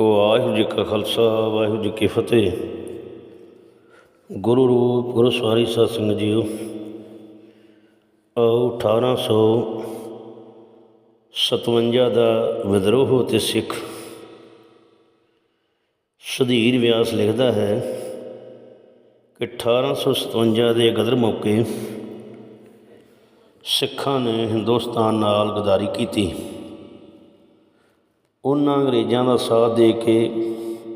ਵਾਹਿਗੁਰੂ ਜੀ ਕਾ ਖਾਲਸਾ, ਵਾਹਿਗੁਰੂ ਜੀ ਕੀ ਫਤਿਹ। ਗੁਰੂ ਰੂਪ ਗੁਰਸਵਾਰੀ ਸਾਧ ਸੰਗਤ ਜੀਓ, ਆਓ 1857 ਦਾ ਵਿਦਰੋਹ ਤੇ ਸਿੱਖ ਸੁਧੀਰ ਵਿਆਸ ਲਿਖਦਾ ਹੈ ਕਿ 1857 ਦੇ ਗਦਰ ਮੌਕੇ ਸਿੱਖਾਂ ਨੇ ਹਿੰਦੁਸਤਾਨ ਨਾਲ ਗਦਾਰੀ ਕੀਤੀ। ਉਹਨਾਂ ਅੰਗਰੇਜ਼ਾਂ ਦਾ ਸਾਥ ਦੇ ਕੇ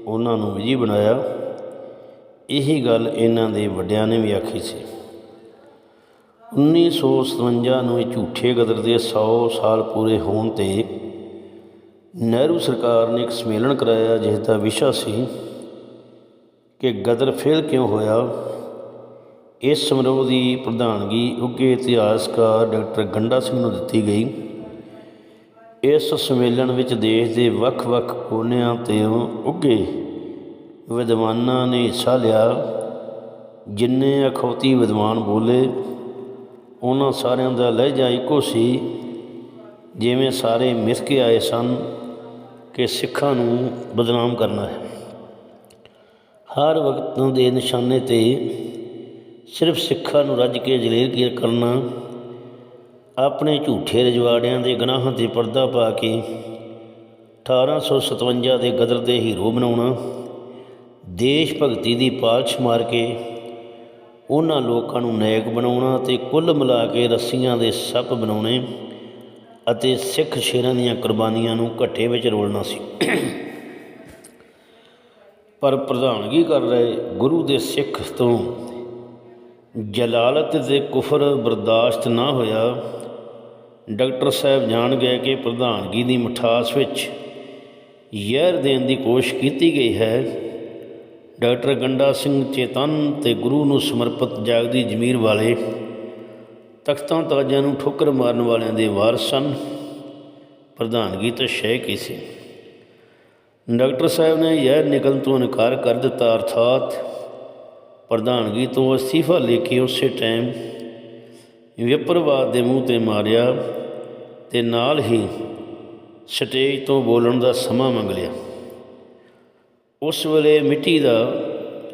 ਉਹਨਾਂ ਨੂੰ ਵਿਜੀ ਬਣਾਇਆ। ਇਹੀ ਗੱਲ ਇਹਨਾਂ ਦੇ ਵੱਡਿਆਂ ਨੇ ਵੀ ਆਖੀ ਸੀ। 1957 ਨੂੰ ਇਹ ਝੂਠੇ ਗਦਰ ਦੇ 100 ਸਾਲ ਪੂਰੇ ਹੋਣ ਤੇ ਨਹਿਰੂ ਸਰਕਾਰ ਨੇ ਇੱਕ ਸੰਮੇਲਨ ਕਰਾਇਆ, ਜਿਸ ਦਾ ਵਿਸ਼ਾ ਸੀ ਕਿ ਗਦਰ ਫੇਲ ਕਿਉਂ ਹੋਇਆ? ਇਸ ਸਮਾਰੋਹ ਦੀ ਪ੍ਰਧਾਨਗੀ ਉੱਘੇ ਇਤਿਹਾਸਕਾਰ ਡਾਕਟਰ ਗੰਡਾ ਸਿੰਘ ਨੂੰ ਦਿੱਤੀ ਗਈ। ਇਸ ਸੰਮੇਲਨ ਵਿੱਚ ਦੇਸ਼ ਦੇ ਵੱਖ-ਵੱਖ ਕੋਨਿਆਂ ਤੇ ਉੱਘੇ ਵਿਦਵਾਨਾਂ ਨੇ ਹਿੱਸਾ ਲਿਆ। ਜਿੰਨੇ ਅਖੌਤੀ ਵਿਦਵਾਨ ਬੋਲੇ, ਉਹਨਾਂ ਸਾਰਿਆਂ ਦਾ ਲਹਿਜਾ ਇੱਕੋ ਸੀ, ਜਿਵੇਂ ਸਾਰੇ ਮਿਸ ਕੇ ਆਏ ਸਨ ਕਿ ਸਿੱਖਾਂ ਨੂੰ ਬਦਨਾਮ ਕਰਨਾ ਹੈ। ਹਰ ਵਕਤ ਦੇ ਨਿਸ਼ਾਨੇ ਤੇ ਸਿਰਫ ਸਿੱਖਾਂ ਨੂੰ ਰੱਜ ਕੇ ਜਲੀਲ ਕਰਨਾ ਆਪਣੇ ਝੂਠੇ ਰਜਵਾੜਿਆਂ ਦੇ ਗੁਨਾਹਾਂ ਤੇ ਪਰਦਾ ਪਾ ਕੇ 1857 ਦੇ ਗਦਰ ਦੇ ਹੀਰੋ ਬਣਾਉਣਾ, ਦੇਸ਼ ਭਗਤੀ ਦੀ ਪਾਲਛ ਮਾਰ ਕੇ ਉਹਨਾਂ ਲੋਕਾਂ ਨੂੰ ਨਾਇਕ ਬਣਾਉਣਾ ਤੇ ਕੁੱਲ ਮਿਲਾ ਕੇ ਰੱਸੀਆਂ ਦੇ ਸੱਪ ਬਣਾਉਣੇ ਅਤੇ ਸਿੱਖ ਸ਼ੇਰਾਂ ਦੀਆਂ ਕੁਰਬਾਨੀਆਂ ਨੂੰ ਘੱਟੇ ਵਿੱਚ ਰੋਲਣਾ ਸੀ। ਪਰ ਪ੍ਰਧਾਨਗੀ ਕਰ ਰਹੇ ਗੁਰੂ ਦੇ ਸਿੱਖ ਤੋਂ ਜਲਾਲਤ ਤੇ ਕੁਫਰ ਬਰਦਾਸ਼ਤ ਨਾ ਹੋਇਆ ਡਾਕਟਰ ਸਾਹਿਬ ਜਾਣ ਗਏ ਕਿ ਪ੍ਰਧਾਨਗੀ ਦੀ ਮਠਾਸ ਵਿੱਚ ਜ਼ਹਿਰ ਦੇਣ ਦੀ ਕੋਸ਼ਿਸ਼ ਕੀਤੀ ਗਈ ਹੈ। ਡਾਕਟਰ ਗੰਡਾ ਸਿੰਘ ਚੇਤਨ ਤੇ ਗੁਰੂ ਨੂੰ ਸਮਰਪਿਤ ਜਾਗਦੀ ਜ਼ਮੀਰ ਵਾਲੇ ਤਖਤਾਂ ਤਾਜਾਂ ਨੂੰ ਠੋਕਰ ਮਾਰਨ ਵਾਲਿਆਂ ਦੇ ਵਾਰਸ ਸਨ। ਪ੍ਰਧਾਨਗੀ ਤੋਂ ਸ਼ੈ ਕੀ ਸੀ। ਡਾਕਟਰ ਸਾਹਿਬ ਨੇ ਜ਼ਹਿਰ ਨਿਕਲਣ ਤੋਂ ਇਨਕਾਰ ਕਰ ਦਿੱਤਾ, ਅਰਥਾਤ ਪ੍ਰਧਾਨਗੀ ਤੋਂ ਅਸਤੀਫਾ ਲੈ ਕੇ ਉਸੇ ਟਾਈਮ ਵਿਪਰਵਾਦ ਦੇ ਮੂੰਹ ਤੇ ਮਾਰਿਆ ਤੇ ਨਾਲ ਹੀ ਸਟੇਜ ਤੋਂ ਬੋਲਣ ਦਾ ਸਮਾਂ ਮੰਗ ਲਿਆ। ਉਸ ਵੇਲੇ ਮਿੱਟੀ ਦਾ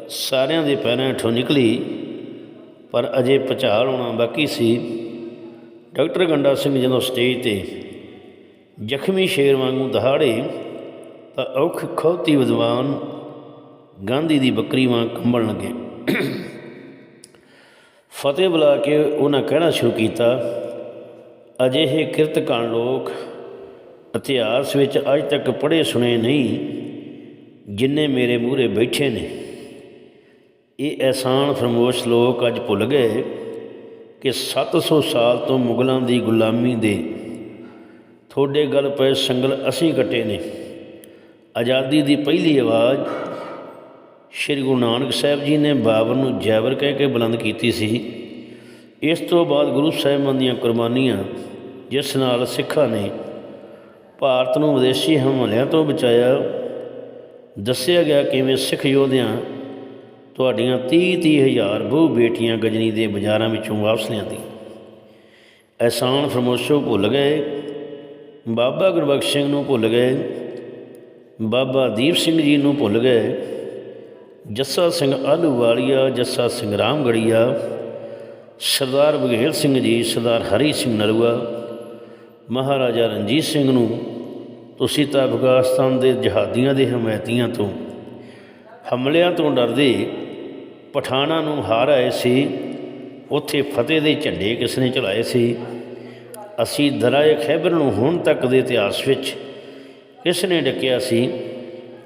ਸਾਰਿਆਂ ਦੇ ਪੈਰਾਂ ਹੇਠੋਂ ਨਿਕਲੀ, ਪਰ ਅਜੇ ਪਚਾਲ ਹੋਣਾ ਬਾਕੀ ਸੀ। ਡਾਕਟਰ ਗੰਡਾ ਸਿੰਘ ਜਦੋਂ ਸਟੇਜ ਤੇ ਜ਼ਖਮੀ ਸ਼ੇਰ ਵਾਂਗੂ ਦਹਾੜੇ, ਤਾਂ ਔਖ ਖੌਤੀ ਵਿਦਵਾਨ ਗਾਂਧੀ ਦੀ ਬੱਕਰੀ ਵਾਂਗ ਕੰਬਣ ਲੱਗੇ। ਫਤਿਹ ਬੁਲਾ ਕੇ ਉਹਨਾਂ ਕਹਿਣਾ ਸ਼ੁਰੂ ਕੀਤਾ, ਅਜਿਹੇ ਕਿਰਤਕਾਨ ਲੋਕ ਇਤਿਹਾਸ ਵਿੱਚ ਅੱਜ ਤੱਕ ਪੜ੍ਹੇ ਸੁਣੇ ਨਹੀਂ, ਜਿੰਨੇ ਮੇਰੇ ਮੂਹਰੇ ਬੈਠੇ ਨੇ। ਇਹ ਐਸਾਨ ਫਰਮੋਸ਼ ਲੋਕ ਅੱਜ ਭੁੱਲ ਗਏ ਕਿ 700 ਸਾਲ ਤੋਂ ਮੁਗਲਾਂ ਦੀ ਗੁਲਾਮੀ ਦੇ ਥੋੜੇ ਗਲ ਪਏ ਸੰਗਲ ਅਸੀਂ ਕੱਟੇ ਨੇ। ਆਜ਼ਾਦੀ ਦੀ ਪਹਿਲੀ ਆਵਾਜ਼ ਸ਼੍ਰੀ ਗੁਰੂ ਨਾਨਕ ਸਾਹਿਬ ਜੀ ਨੇ ਬਾਬਰ ਨੂੰ ਜੈਵਰ ਕਹਿ ਕੇ ਬੁਲੰਦ ਕੀਤੀ ਸੀ। ਇਸ ਤੋਂ ਬਾਅਦ ਗੁਰੂ ਸਾਹਿਬਾਨ ਦੀਆਂ ਕੁਰਬਾਨੀਆਂ ਜਿਸ ਨਾਲ ਸਿੱਖਾਂ ਨੇ ਭਾਰਤ ਨੂੰ ਵਿਦੇਸ਼ੀ ਹਮਲਿਆਂ ਤੋਂ ਬਚਾਇਆ, ਦੱਸਿਆ ਗਿਆ ਕਿਵੇਂ ਸਿੱਖ ਯੋਧਿਆਂ ਤੁਹਾਡੀਆਂ 30 30 ਹਜ਼ਾਰ ਬਹੁ ਬੇਟੀਆਂ ਗਜਨੀ ਦੇ ਬਾਜ਼ਾਰਾਂ ਵਿੱਚੋਂ ਵਾਪਸ ਲਿਆਂਦੀ। ਐਸਾਨ ਫਰਮੋਸ਼ੋ ਭੁੱਲ ਗਏ। ਬਾਬਾ ਗੁਰਬਖਸ਼ ਸਿੰਘ ਨੂੰ ਭੁੱਲ ਗਏ। ਬਾਬਾ ਦੀਪ ਸਿੰਘ ਜੀ ਨੂੰ ਭੁੱਲ ਗਏ। ਜੱਸਾ ਸਿੰਘ ਆਲੂਵਾਲੀਆ ਜੱਸਾ ਸਿੰਘ ਰਾਮਗੜੀਆ, ਸਰਦਾਰ ਬਘੇਲ ਸਿੰਘ ਜੀ, ਸਰਦਾਰ ਹਰੀ ਸਿੰਘ ਨਰੂਆ, ਮਹਾਰਾਜਾ ਰਣਜੀਤ ਸਿੰਘ ਨੂੰ ਤੁਸੀਂ ਤਾਂ ਅਫਗਾਨਿਸਤਾਨ ਦੇ ਜਹਾਦੀਆਂ ਦੇ ਹਮਾਇਤੀਆਂ ਤੋਂ, ਹਮਲਿਆਂ ਤੋਂ ਡਰਦੇ ਪਠਾਣਾ ਨੂੰ ਹਾਰ ਆਏ ਸੀ, ਉੱਥੇ ਫਤਿਹ ਦੇ ਝੰਡੇ ਕਿਸ ਨੇ ਚਲਾਏ ਸੀ, ਅਸੀਂ ਦਰਾਏ ਖੈਬਰ ਨੂੰ ਹੁਣ ਤੱਕ ਦੇ ਇਤਿਹਾਸ ਵਿੱਚ ਕਿਸ ਨੇ ਡੱਕਿਆ ਸੀ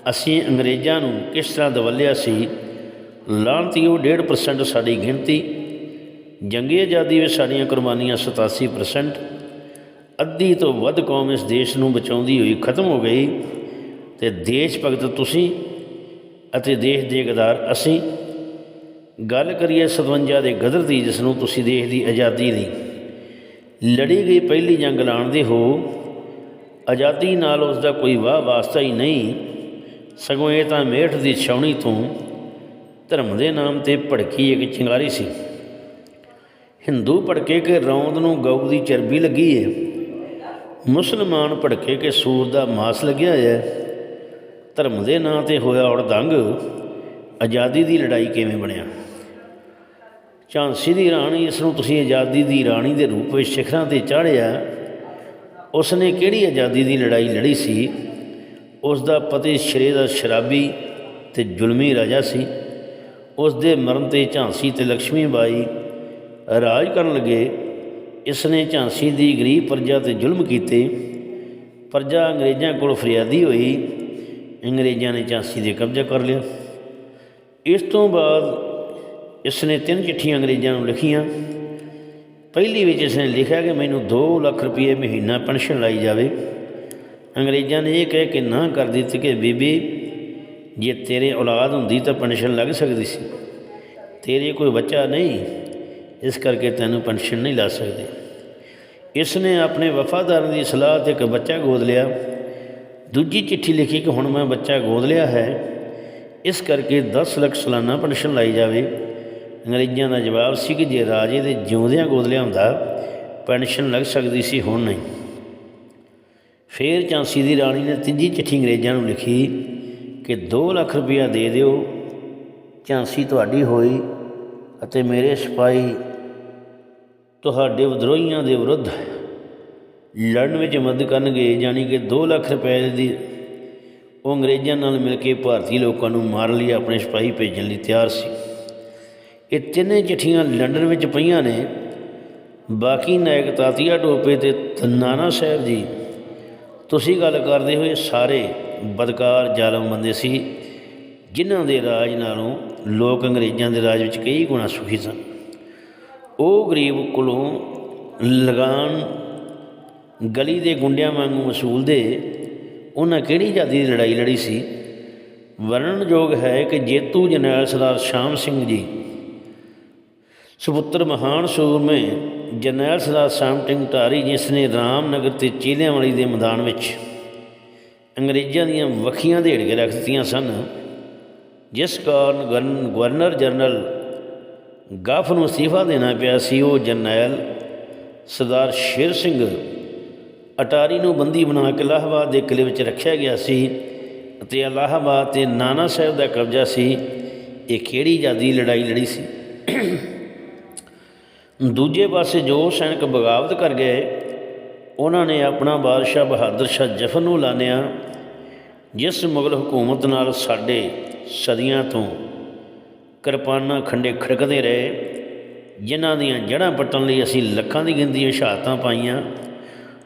ਅਸੀਂ ਅੰਗਰੇਜ਼ਾਂ ਨੂੰ ਕਿਸ ਤਰ੍ਹਾਂ ਦਵਲਿਆ ਸੀ ਲਾਂਤੀਓ 1.5% ਸਾਡੀ ਗਿਣਤੀ, ਜੰਗੀ ਆਜ਼ਾਦੀ ਵਿੱਚ ਸਾਡੀਆਂ ਕੁਰਬਾਨੀਆਂ 87% ਅੱਧੀ ਤੋਂ ਵੱਧ ਕੌਮ ਇਸ ਦੇਸ਼ ਨੂੰ ਬਚਾਉਂਦੀ ਹੋਈ ਖਤਮ ਹੋ ਗਈ, ਤੇ ਦੇਸ਼ ਭਗਤ ਤੁਸੀਂ ਅਤੇ ਦੇਸ਼ ਦੇ ਗਦਾਰ ਅਸੀਂ। ਗੱਲ ਕਰੀਏ 57 ਦੇ ਗਦਰ ਦੀ, ਜਿਸ ਨੂੰ ਤੁਸੀਂ ਦੇਸ਼ ਦੀ ਆਜ਼ਾਦੀ ਦੀ। ਲੜੀ ਗਈ ਪਹਿਲੀ ਜੰਗ ਲਾਣਦੇ ਹੋ, ਆਜ਼ਾਦੀ ਨਾਲ ਉਸ ਦਾ ਕੋਈ ਵਾਹ ਵਾਸਤਾ ਹੀ ਨਹੀਂ ਸਗੋਂ ਇਹ ਤਾਂ ਮੇਠ ਦੀ ਛਾਉਣੀ ਤੋਂ ਧਰਮ ਦੇ ਨਾਮ ਤੇ ਭੜਕੀ ਇੱਕ ਚਿੰਗਾਰੀ ਸੀ। ਹਿੰਦੂ ਭੜਕੇ ਕਿ ਰੌਂਦ ਨੂੰ ਗਊ ਦੀ ਚਰਬੀ ਲੱਗੀ ਹੈ ਮੁਸਲਮਾਨ ਭੜਕੇ ਕੇ ਸੂਰ ਦਾ ਮਾਸ ਲੱਗਿਆ ਹੈ ਧਰਮ ਦੇ ਨਾਂ ਤੇ ਹੋਇਆ ਔਰ ਦੰਗ ਆਜ਼ਾਦੀ ਦੀ ਲੜਾਈ ਕਿਵੇਂ ਬਣਿਆ? ਝਾਂਸੀ ਦੀ ਰਾਣੀ ਇਸ ਨੂੰ ਤੁਸੀਂ ਆਜ਼ਾਦੀ ਦੀ ਰਾਣੀ ਦੇ ਰੂਪ ਵਿੱਚ ਸਿਖਰਾਂ ਤੇ ਚਾੜਿਆ। ਉਸ ਨੇ ਕਿਹੜੀ ਆਜ਼ਾਦੀ ਦੀ ਲੜਾਈ ਲੜੀ ਸੀ? ਉਸ ਦਾ ਪਤੀ ਸ਼ਰੇ ਦਾ ਸ਼ਰਾਬੀ ਤੇ ਜ਼ੁਲਮੀ ਰਾਜਾ ਸੀ। ਉਸ ਦੇ ਮਰਨ ਤੇ ਝਾਂਸੀ ਤੇ ਲక్ష్ਮੀ ਬਾਈ ਰਾਜ ਕਰਨ ਲੱਗੇ। ਇਸ ਨੇ ਝਾਂਸੀ ਦੀ ਗਰੀਬ ਪ੍ਰਜਾ ਤੇ ਜ਼ੁਲਮ ਕੀਤੇ। ਪ੍ਰਜਾ ਅੰਗਰੇਜ਼ਾਂ ਕੋਲ ਫਰਿਆਦੀ ਹੋਈ। ਅੰਗਰੇਜ਼ਾਂ ਨੇ ਝਾਂਸੀ ਦੇ ਕਬਜ਼ਾ ਕਰ ਲਿਆ। ਇਸ ਤੋਂ ਬਾਅਦ ਇਸ ਨੇ ਤਿੰਨ ਚਿੱਠੀਆਂ ਅੰਗਰੇਜ਼ਾਂ ਨੂੰ ਲਿਖੀਆਂ। ਪਹਿਲੀ ਵਿੱਚ ਇਸ ਨੇ ਲਿਖਿਆ ਕਿ ਮੈਨੂੰ 2 ਲੱਖ ਰੁਪਏ ਮਹੀਨਾ ਪੈਨਸ਼ਨ ਲਾਈ ਜਾਵੇ। ਅੰਗਰੇਜ਼ਾਂ ਨੇ ਇਹ ਕਹਿ ਕੇ ਨਾ ਕਰ ਦਿੱਤੀ ਕਿ ਬੀਬੀ, ਜੇ ਤੇਰੇ ਔਲਾਦ ਹੁੰਦੀ ਤਾਂ ਪੈਨਸ਼ਨ ਲੱਗ ਸਕਦੀ ਸੀ। ਤੇਰੇ ਕੋਈ ਬੱਚਾ ਨਹੀਂ, ਇਸ ਕਰਕੇ ਤੈਨੂੰ ਪੈਨਸ਼ਨ ਨਹੀਂ ਲਾ ਸਕਦੇ। ਇਸ ਨੇ ਆਪਣੇ ਵਫਾਦਾਰਾਂ ਦੀ ਸਲਾਹ ਤੇ ਇੱਕ ਬੱਚਾ ਗੋਦ ਲਿਆ। ਦੂਜੀ ਚਿੱਠੀ ਲਿਖੀ ਕਿ ਹੁਣ ਮੈਂ ਬੱਚਾ ਗੋਦ ਲਿਆ ਹੈ, ਇਸ ਕਰਕੇ 10 ਲੱਖ ਸਾਲਾਨਾ ਪੈਨਸ਼ਨ ਲਾਈ ਜਾਵੇ। ਅੰਗਰੇਜ਼ਾਂ ਦਾ ਜਵਾਬ ਸੀ ਕਿ ਜੇ ਰਾਜੇ ਦੇ ਜਿਉਂਦਿਆਂ ਗੋਦ ਲਿਆ ਹੁੰਦਾ ਪੈਨਸ਼ਨ ਲੱਗ ਸਕਦੀ ਸੀ, ਹੁਣ ਨਹੀਂ। ਫੇਰ ਝਾਂਸੀ ਦੀ ਰਾਣੀ ਨੇ ਤੀਜੀ ਚਿੱਠੀ ਅੰਗਰੇਜ਼ਾਂ ਨੂੰ ਲਿਖੀ ਕਿ 2 ਲੱਖ ਰੁਪਇਆ ਦੇ ਦਿਓ, ਝਾਂਸੀ ਤੁਹਾਡੀ ਹੋਈ ਅਤੇ ਮੇਰੇ ਸਿਪਾਹੀ ਤੁਹਾਡੇ ਵਿਦਰੋਹੀਆਂ ਦੇ ਵਿਰੁੱਧ ਲੜਨ ਵਿੱਚ ਮਦਦ ਕਰਨਗੇ, ਯਾਨੀ ਕਿ 2 ਲੱਖ ਰੁਪਏ ਦੀ ਉਹ ਅੰਗਰੇਜ਼ਾਂ ਨਾਲ ਮਿਲ ਕੇ ਭਾਰਤੀ ਲੋਕਾਂ ਨੂੰ ਮਾਰਨ ਲਈ, ਆਪਣੇ ਸਿਪਾਹੀ ਭੇਜਣ ਲਈ ਤਿਆਰ ਸੀ। ਇਹ ਤਿੰਨੇ ਚਿੱਠੀਆਂ ਲੰਡਨ ਵਿੱਚ ਪਈਆਂ ਨੇ। ਬਾਕੀ ਨਾਇਕ ਤਾਤੀਆ ਟੋਪੇ ਤੇ ਤਨਾਨਾ ਸਾਹਿਬ ਜੀ ਤੁਸੀਂ ਗੱਲ ਕਰਦੇ ਹੋਏ ਸਾਰੇ ਬਦਕਾਰ ਜ਼ਾਲਮ ਬੰਦੇ ਸੀ, ਜਿਨ੍ਹਾਂ ਦੇ ਰਾਜ ਨਾਲੋਂ ਲੋਕ ਅੰਗਰੇਜ਼ਾਂ ਦੇ ਰਾਜ ਵਿੱਚ ਕਈ ਗੁਣਾ ਸੁਖੀ ਸਨ। ਉਹ ਗਰੀਬ ਕੋਲੋਂ ਲਗਾਨ ਗਲੀ ਦੇ ਗੁੰਡਿਆਂ ਵਾਂਗੂ ਵਸੂਲਦੇ ਉਹਨਾਂ ਕਿਹੜੀ ਆਜ਼ਾਦੀ ਦੀ ਲੜਾਈ ਲੜੀ ਸੀ? ਵਰਣਨਯੋਗ ਹੈ ਕਿ ਜੇਤੂ ਜਰਨੈਲ ਸਰਦਾਰ ਸ਼ਾਮ ਸਿੰਘ ਜੀ ਸੁਪੁੱਤਰ ਮਹਾਨ ਸੂਰਮੇ, ਜਰਨੈਲ ਸਰਦਾਰ ਸ਼ਾਮ ਸਿੰਘ ਢਾਰੀ ਜਿਸ ਨੇ ਰਾਮਨਗਰ ਤੇ ਚੀਲਿਆਂਵਾਲੀ ਦੇ ਮੈਦਾਨ ਵਿੱਚ ਅੰਗਰੇਜ਼ਾਂ ਦੀਆਂ ਵਖੀਆਂ ਦੇੜ ਕੇ ਰੱਖ ਦਿੱਤੀਆਂ ਸਨ, ਜਿਸ ਕਾਰਨ ਗਵਰਨ- ਗਵਰਨਰ ਜਨਰਲ ਗਾਫ ਨੂੰ ਅਸਤੀਫਾ ਦੇਣਾ ਪਿਆ ਸੀ, ਉਹ ਜਰਨੈਲ ਸਰਦਾਰ ਸ਼ੇਰ ਸਿੰਘ ਅਟਾਰੀ ਨੂੰ ਬੰਦੀ ਬਣਾ ਕੇ ਇਲਾਹਾਬਾਦ ਦੇ ਕਿਲੇ ਵਿੱਚ ਰੱਖਿਆ ਗਿਆ ਸੀ ਅਤੇ ਇਲਾਹਾਬਾਦ ਤੇ ਨਾਨਾ ਸਾਹਿਬ ਦਾ ਕਬਜ਼ਾ ਸੀ, ਇਹ ਕਿਹੜੀ ਆਜ਼ਾਦੀ ਲੜਾਈ ਲੜੀ ਸੀ? ਦੂਜੇ ਪਾਸੇ ਜੋ ਸੈਨਿਕ ਬਗਾਵਤ ਕਰ ਗਏ, ਉਹਨਾਂ ਨੇ ਆਪਣਾ ਬਾਦਸ਼ਾਹ ਬਹਾਦਰ ਸ਼ਾਹ ਜਫਰ ਨੂੰ ਲਾਨਿਆ, ਜਿਸ ਮੁਗਲ ਹਕੂਮਤ ਨਾਲ ਸਾਡੇ ਸਦੀਆਂ ਤੋਂ ਕਿਰਪਾਨਾਂ ਖੰਡੇ ਖੜਕਦੇ ਰਹੇ, ਜਿਨ੍ਹਾਂ ਦੀਆਂ ਜੜ੍ਹਾਂ ਪੱਟਣ ਲਈ ਅਸੀਂ ਲੱਖਾਂ ਦੀ ਗਿਣਤੀ ਸ਼ਹਾਦਤਾਂ ਪਾਈਆਂ,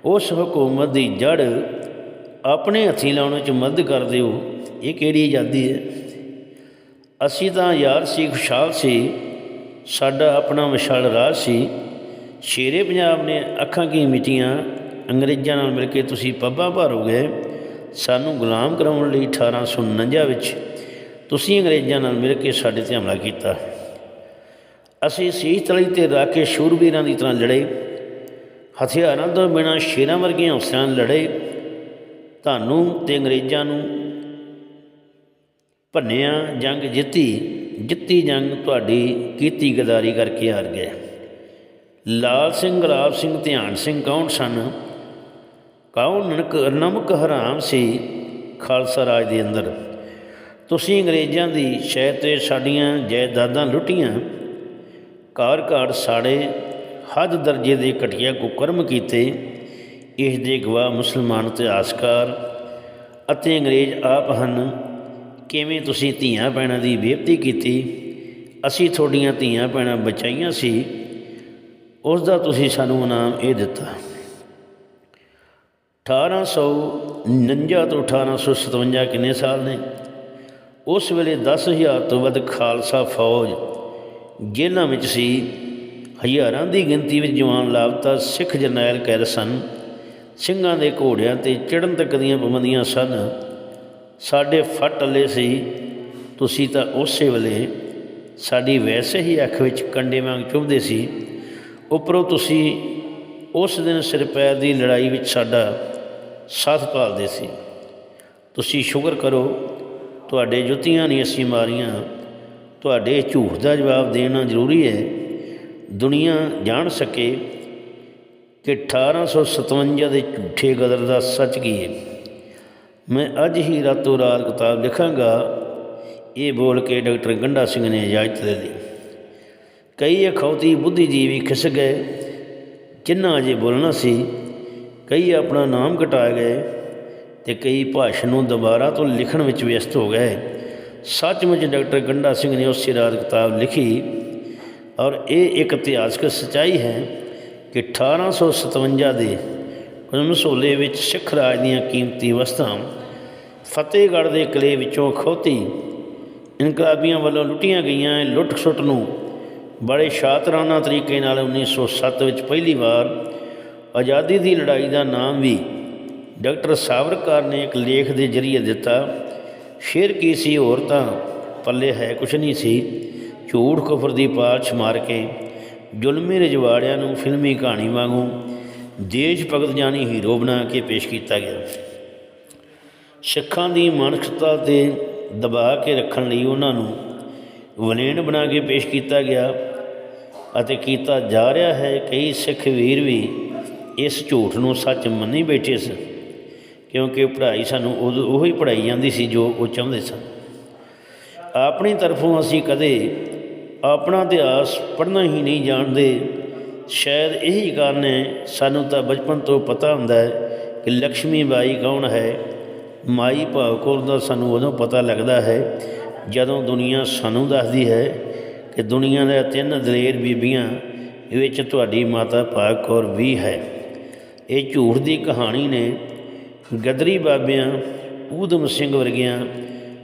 ਉਸ ਹਕੂਮਤ ਦੀ ਜੜ ਆਪਣੇ ਹੱਥੀਂ ਲਾਉਣ 'ਚ ਮਦਦ ਕਰ ਦਿਓ। ਇਹ ਕਿਹੜੀ ਆਜ਼ਾਦੀ ਹੈ? ਅਸੀਂ ਤਾਂ ਯਾਰ ਸੀ, ਖੁਸ਼ਹਾਲ ਸੀ। ਸਾਡਾ ਆਪਣਾ ਵਿਸ਼ਾਲ ਰਾਜ ਸੀ। ਸ਼ੇਰੇ ਪੰਜਾਬ ਨੇ ਅੱਖਾਂ ਕੀ ਮਿਟੀਆਂ, ਅੰਗਰੇਜ਼ਾਂ ਨਾਲ ਮਿਲ ਕੇ ਤੁਸੀਂ ਪੱਬਾਂ ਭਰੋਗੇ। ਸਾਨੂੰ ਗੁਲਾਮ ਕਰਾਉਣ ਲਈ 1849 ਵਿੱਚ ਤੁਸੀਂ ਅੰਗਰੇਜ਼ਾਂ ਨਾਲ ਮਿਲ ਕੇ ਸਾਡੇ ਤੇ ਹਮਲਾ ਕੀਤਾ। ਅਸੀਂ ਸੀਸ ਤਲੀ ਤੇ ਰੱਖ ਕੇ ਸ਼ੂਰਵੀਰਾਂ ਦੀ ਤਰ੍ਹਾਂ ਲੜੇ। ਹਥਿਆਰਾਂ ਤੋਂ ਬਿਨਾਂ ਸ਼ੇਰਾਂ ਵਰਗੀਆਂ ਹੌਸਲਿਆਂ ਲੜੇ। ਤੁਹਾਨੂੰ ਤੇ ਅੰਗਰੇਜ਼ਾਂ ਨੂੰ ਭੰਨਿਆ, ਜੰਗ ਜਿੱਤੀ। ਜਿੱਤੀ ਜੰਗ ਤੁਹਾਡੀ ਕੀਤੀ ਗਦਾਰੀ ਕਰਕੇ ਹਾਰ ਗਿਆ। ਲਾਲ ਸਿੰਘ ਗੁਲਾਬ ਸਿੰਘ, ਧਿਆਨ ਸਿੰਘ ਕੌਣ ਸਨ? ਕੌਣ ਨਨਕ, ਨਮਕ ਹਰਾਮ ਸੀ ਖਾਲਸਾ ਰਾਜ ਦੇ ਅੰਦਰ? ਤੁਸੀਂ ਅੰਗਰੇਜ਼ਾਂ ਦੀ ਸ਼ਹਿ ਤੇ ਸਾਡੀਆਂ ਜਾਇਦਾਦਾਂ ਲੁੱਟੀਆਂ। ਘਰ ਘਰ ਸਾੜੇ, ਹੱਦ ਦਰਜੇ ਦੇ ਘਟੀਆ ਕੁਕਰਮ ਕੀਤੇ। ਇਸ ਦੇ ਗਵਾਹ ਮੁਸਲਮਾਨ ਇਤਿਹਾਸਕਾਰ ਅਤੇ ਅੰਗਰੇਜ਼ ਆਪ ਹਨ। ਕਿਵੇਂ ਤੁਸੀਂ ਧੀਆਂ ਭੈਣਾਂ ਦੀ ਬੇਇੱਜ਼ਤੀ ਕੀਤੀ? ਅਸੀਂ ਤੁਹਾਡੀਆਂ ਧੀਆਂ ਭੈਣਾਂ ਬਚਾਈਆਂ ਸੀ। ਉਸ ਦਾ ਤੁਸੀਂ ਸਾਨੂੰ ਇਨਾਮ ਇਹ ਦਿੱਤਾ। 1849 ਤੋਂ 1857 ਕਿੰਨੇ ਸਾਲ ਨੇ? ਉਸ ਵੇਲੇ 10000 ਤੋਂ ਵੱਧ ਖਾਲਸਾ ਫੌਜ ਜੇਲ੍ਹਾਂ ਵਿੱਚ ਸੀ। ਹਜ਼ਾਰਾਂ ਦੀ ਗਿਣਤੀ ਵਿੱਚ ਜਵਾਨ ਲਾਪਤਾ ਸਿੱਖ ਜਰਨੈਲ ਕੈਦ ਸਨ ਸਿੰਘਾਂ ਦੇ ਘੋੜਿਆਂ ਤੇ ਚੜ੍ਹਨ ਤੱਕ ਦੀਆਂ ਪਾਬੰਦੀਆਂ ਸਨ। ਸਾਡੇ ਫੱਟ ਹਲੇ ਸੀ, ਤੁਸੀਂ ਤਾਂ ਉਸੇ ਵੇਲੇ ਸਾਡੀ ਵੈਸੇ ਹੀ ਅੱਖ ਵਿੱਚ ਕੰਡੇ ਵਾਂਗ ਚੁਭਦੇ ਸੀ। ਉੱਪਰੋਂ ਤੁਸੀਂ ਉਸ ਦਿਨ ਸਿਰ ਪੈਰ ਦੀ ਲੜਾਈ ਵਿੱਚ ਸਾਡਾ ਸਾਥ ਪਾਲਦੇ ਸੀ। ਤੁਸੀਂ ਸ਼ੁਕਰ ਕਰੋ, ਤੁਹਾਡੇ ਜੁੱਤੀਆਂ ਨਹੀਂ ਅਸੀਂ ਮਾਰੀਆਂ। ਤੁਹਾਡੇ ਝੂਠ ਦਾ ਜਵਾਬ ਦੇਣਾ ਜ਼ਰੂਰੀ ਹੈ। ਦੁਨੀਆ ਜਾਣ ਸਕੇ ਕਿ 1857 ਦੇ ਝੂਠੇ ਗਦਰ ਦਾ ਸੱਚ ਕੀ ਹੈ? ਮੈਂ ਅੱਜ ਹੀ ਰਾਤੋਂ ਰਾਤ ਕਿਤਾਬ ਲਿਖਾਂਗਾ। ਇਹ ਬੋਲ ਕੇ ਡਾਕਟਰ ਗੰਡਾ ਸਿੰਘ ਨੇ ਇਜਾਜ਼ਤ ਦੇ ਲਈ ਕਈ ਅਖੌਤੀ ਬੁੱਧੀਜੀਵੀ ਖਿਸ ਗਏ, ਜਿਨ੍ਹਾਂ ਅਜੇ ਬੋਲਣਾ ਸੀ। ਕਈ ਆਪਣਾ ਨਾਮ ਘਟਾ ਗਏ ਤੇ ਕਈ ਭਾਸ਼ਣ ਨੂੰ ਦੁਬਾਰਾ ਤੋਂ ਲਿਖਣ ਵਿੱਚ ਵਿਅਸਤ ਹੋ ਗਏ। ਸੱਚਮੁੱਚ ਡਾਕਟਰ ਗੰਡਾ ਸਿੰਘ ਨੇ ਉਸੇ ਰਾਤ ਕਿਤਾਬ ਲਿਖੀ ਔਰ ਇਹ ਇੱਕ ਇਤਿਹਾਸਕ ਸਚਾਈ ਹੈ ਕਿ 1857 ਦੇ ਮਸੋਲੇ ਵਿੱਚ ਸਿੱਖ ਰਾਜ ਦੀਆਂ ਕੀਮਤੀ ਵਸਤਾਂ ਫਤਿਹਗੜ੍ਹ ਦੇ ਕਿਲੇ ਵਿੱਚੋਂ ਖੋਤੀ। ਇਨਕਲਾਬੀਆਂ ਵੱਲੋਂ ਲੁੱਟੀਆਂ ਗਈਆਂ ਲੁੱਟ ਖਸੁੱਟ ਨੂੰ ਬੜੇ ਸ਼ਾਤਰਾਨਾ ਤਰੀਕੇ ਨਾਲ 1907 ਵਿੱਚ ਪਹਿਲੀ ਵਾਰ ਆਜ਼ਾਦੀ ਦੀ ਲੜਾਈ ਦਾ ਨਾਮ ਵੀ ਡਾਕਟਰ ਸਾਵਰਕਰ ਨੇ ਇੱਕ ਲੇਖ ਦੇ ਜ਼ਰੀਏ ਦਿੱਤਾ। ਸ਼ੇਰ ਕੀ ਸੀ ਹੋਰ ਤਾਂ ਪੱਲੇ ਹੈ ਕੁਛ ਨਹੀਂ ਸੀ। ਝੂਠ ਕਫਰ ਦੀ ਪਾਲਛ ਮਾਰ ਕੇ ਜ਼ੁਲਮੀ ਰਜਵਾੜਿਆਂ ਨੂੰ ਫਿਲਮੀ ਕਹਾਣੀ ਵਾਂਗੂ ਦੇਸ਼ ਭਗਤ ਜਾਨੀ ਹੀਰੋ ਬਣਾ ਕੇ ਪੇਸ਼ ਕੀਤਾ ਗਿਆ। ਸਿੱਖਾਂ ਦੀ ਮਾਨਸਿਕਤਾ ਤੇ ਦਬਾ ਕੇ ਰੱਖਣ ਲਈ ਉਹਨਾਂ ਨੂੰ ਵਲੇਣ ਬਣਾ ਕੇ ਪੇਸ਼ ਕੀਤਾ ਗਿਆ ਅਤੇ ਕੀਤਾ ਜਾ ਰਿਹਾ ਹੈ। ਕਈ ਸਿੱਖ ਵੀਰ ਵੀ ਇਸ ਝੂਠ ਨੂੰ ਸੱਚ ਮੰਨੀ ਬੈਠੇ ਸਨ, ਕਿਉਂਕਿ ਪੜ੍ਹਾਈ ਸਾਨੂੰ ਉਦੋਂ ਉਹੀ ਹੀ ਪੜ੍ਹਾਈ ਜਾਂਦੀ ਸੀ ਜੋ ਉਹ ਚਾਹੁੰਦੇ ਸਨ। ਆਪਣੀ ਤਰਫੋਂ ਅਸੀਂ ਕਦੇ ਆਪਣਾ ਇਤਿਹਾਸ ਪੜ੍ਹਨਾ ਹੀ ਨਹੀਂ ਜਾਣਦੇ। ਸ਼ਾਇਦ ਇਹੀ ਕਾਰਨ ਹੈ, ਸਾਨੂੰ ਤਾਂ ਬਚਪਨ ਤੋਂ ਪਤਾ ਹੁੰਦਾ ਹੈ ਕਿ ਲక్ష్ਮੀ ਬਾਈ ਕੌਣ ਹੈ। ਮਾਈ ਭਾਵ ਕੌਰ ਦਾ ਸਾਨੂੰ ਉਦੋਂ ਪਤਾ ਲੱਗਦਾ ਹੈ ਜਦੋਂ ਦੁਨੀਆ ਸਾਨੂੰ ਦੱਸਦੀ ਹੈ ਕਿ ਦੁਨੀਆ ਦੇ ਤਿੰਨ ਦਲੇਰ ਬੀਬੀਆਂ, ਵਿੱਚ ਤੁਹਾਡੀ ਮਾਤਾ ਭਾਗ ਕੌਰ ਵੀ ਹੈ। ਇਹ ਝੂਠ ਦੀ ਕਹਾਣੀ ਨੇ। ਗਦਰੀ ਬਾਬਿਆਂ, ਊਧਮ ਸਿੰਘ ਵਰਗੀਆਂ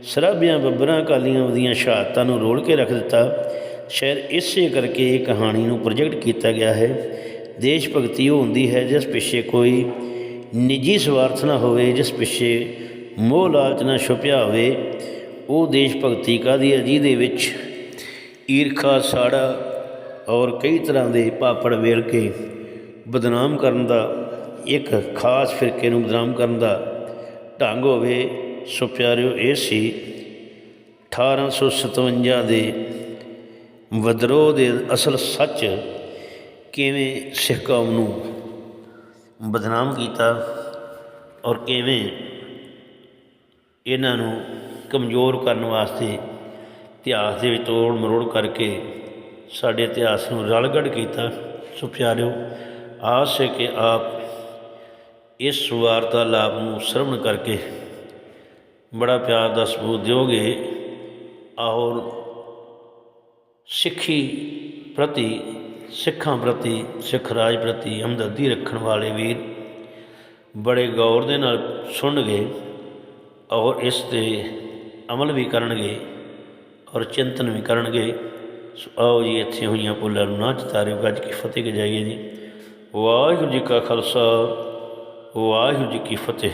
ਸਰਾਬਿਆਂ ਬੱਬਰਾਂ ਕਾਲੀਆਂ ਦੀਆਂ ਸ਼ਹਾਦਤਾਂ ਨੂੰ ਰੋਲ ਕੇ ਰੱਖ ਦਿੱਤਾ। ਸ਼ਾਇਦ ਇਸੇ ਕਰਕੇ ਇਹ ਕਹਾਣੀ ਨੂੰ ਪ੍ਰੋਜੈਕਟ ਕੀਤਾ ਗਿਆ ਹੈ। ਦੇਸ਼ ਭਗਤੀ ਉਹ ਹੁੰਦੀ ਹੈ ਜਿਸ ਪਿੱਛੇ ਕੋਈ ਨਿੱਜੀ ਸਵਾਰਥ ਨਾ ਹੋਵੇ, ਜਿਸ ਪਿੱਛੇ ਮੋਹ ਲਾਲਚ ਨਾ ਛੁਪਿਆ ਹੋਵੇ। ਉਹ ਦੇਸ਼ ਭਗਤੀ ਕਾਦੀ ਹੈ? ਜਿਹਦੇ ਵਿੱਚ ਈਰਖਾ, ਸਾੜਾ ਔਰ ਕਈ ਤਰ੍ਹਾਂ ਦੇ ਪਾਪੜ ਵੇਲ ਕੇ ਬਦਨਾਮ ਕਰਨ ਦਾ ਇੱਕ ਖਾਸ ਫਿਰਕੇ ਨੂੰ ਬਦਨਾਮ ਕਰਨ ਦਾ ਢੰਗ ਹੋਵੇ। ਸੋ ਪਿਆਰਿਓ, ਇਹ ਸੀ 1857 ਦੇ ਵਿਦਰੋਹ ਦੇ ਅਸਲ ਸੱਚ ਕਿਵੇਂ ਸਿੱਖ ਕੌਮ ਨੂੰ ਬਦਨਾਮ ਕੀਤਾ ਔਰ ਕਿਵੇਂ ਇਹਨਾਂ ਨੂੰ ਕਮਜ਼ੋਰ ਕਰਨ ਵਾਸਤੇ ਇਤਿਹਾਸ ਦੇ ਵਿੱਚ ਤੋੜ ਮਰੋੜ ਕਰਕੇ ਸਾਡੇ ਇਤਿਹਾਸ ਨੂੰ ਰਲਗੜ ਕੀਤਾ। ਸੋ ਪਿਆਰਿਓ, ਆਸ ਹੈ ਕਿ ਆਪ ਇਸ ਵਾਰਤਾਲਾਪ ਨੂੰ ਸਰਵਣ ਕਰਕੇ ਬੜਾ ਪਿਆਰ ਦਾ ਸਬੂਤ ਦਿਓਗੇ। ਔਰ ਸਿੱਖੀ ਪ੍ਰਤੀ, ਸਿੱਖਾਂ ਪ੍ਰਤੀ, ਸਿੱਖ ਰਾਜ ਪ੍ਰਤੀ ਹਮਦਰਦੀ ਰੱਖਣ ਵਾਲੇ ਵੀਰ ਬੜੇ ਗੌਰ ਦੇ ਨਾਲ ਸੁਣਨਗੇ ਔਰ ਇਸ ਤੇ ਅਮਲ ਵੀ ਕਰਨਗੇ ਔਰ ਚਿੰਤਨ ਵੀ ਕਰਨਗੇ। ਸੋ ਆਓ ਜੀ, ਇੱਥੇ ਹੋਈਆਂ ਪੁੱਲਾਂ ਨੂੰ ਨਾ ਚਤਾਰਿਓ, ਗੱਜ ਕੇ ਫਤਿਹ ਕੇ ਜਾਈਏ ਜੀ। ਵਾਹਿਗੁਰੂ ਜੀ ਕਾ ਖਾਲਸਾ, ਵਾਹਿਗੁਰੂ ਜੀ ਕੀ ਫਤਿਹ।